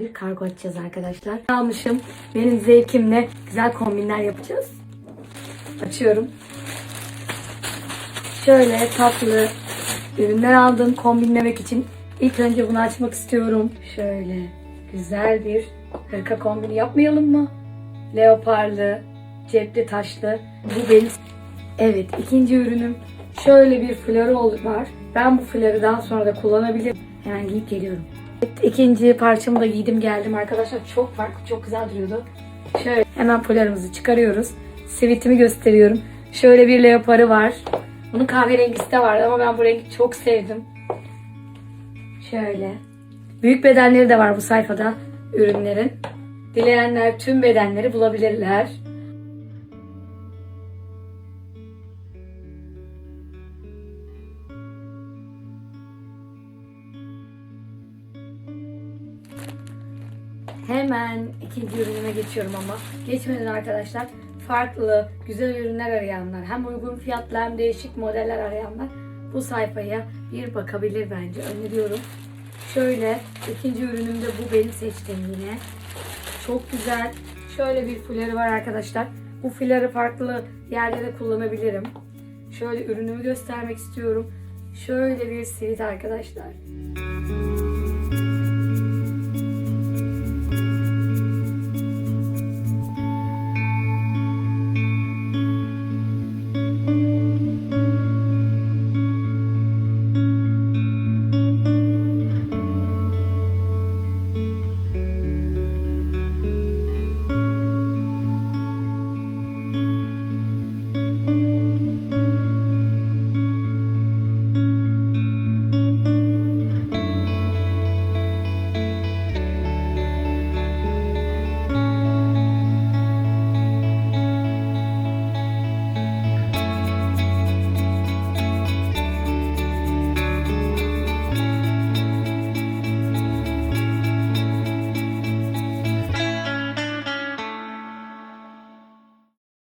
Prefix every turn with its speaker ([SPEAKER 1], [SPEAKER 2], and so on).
[SPEAKER 1] bir kargo açacağız arkadaşlar. Almışım. Benim zevkimle güzel kombinler yapacağız. Açıyorum. Şöyle tatlı ürünler aldım kombinlemek için. İlk önce bunu açmak istiyorum. Şöyle güzel bir hırka kombini yapmayalım mı? Leoparlı, cepli taşlı. Bu benim. Evet ikinci ürünüm şöyle bir flörü var. Ben bu flörü daha sonra da kullanabilirim. Hemen giyip geliyorum. İkinci parçamı da giydim geldim arkadaşlar. Çok farklı, çok güzel duruyordu. Şöyle hemen flörümüzü çıkarıyoruz. Sivitimi gösteriyorum. Şöyle bir leoparı var. Bunun kahverengisi de vardı ama ben bu rengi çok sevdim. Şöyle. Büyük bedenleri de var bu sayfada ürünlerin. Dileyenler tüm bedenleri bulabilirler. Hemen ikinci ürünüme geçiyorum ama geçmeden arkadaşlar farklı güzel ürünler arayanlar hem uygun fiyatlı hem değişik modeller arayanlar bu sayfaya bir bakabilir bence öneriyorum. Şöyle ikinci ürünüm de bu benim seçtiğim yine. Çok güzel. Şöyle bir fuları var arkadaşlar. Bu fuları farklı yerlere kullanabilirim. Şöyle ürünümü göstermek istiyorum. Şöyle bir sivit arkadaşlar.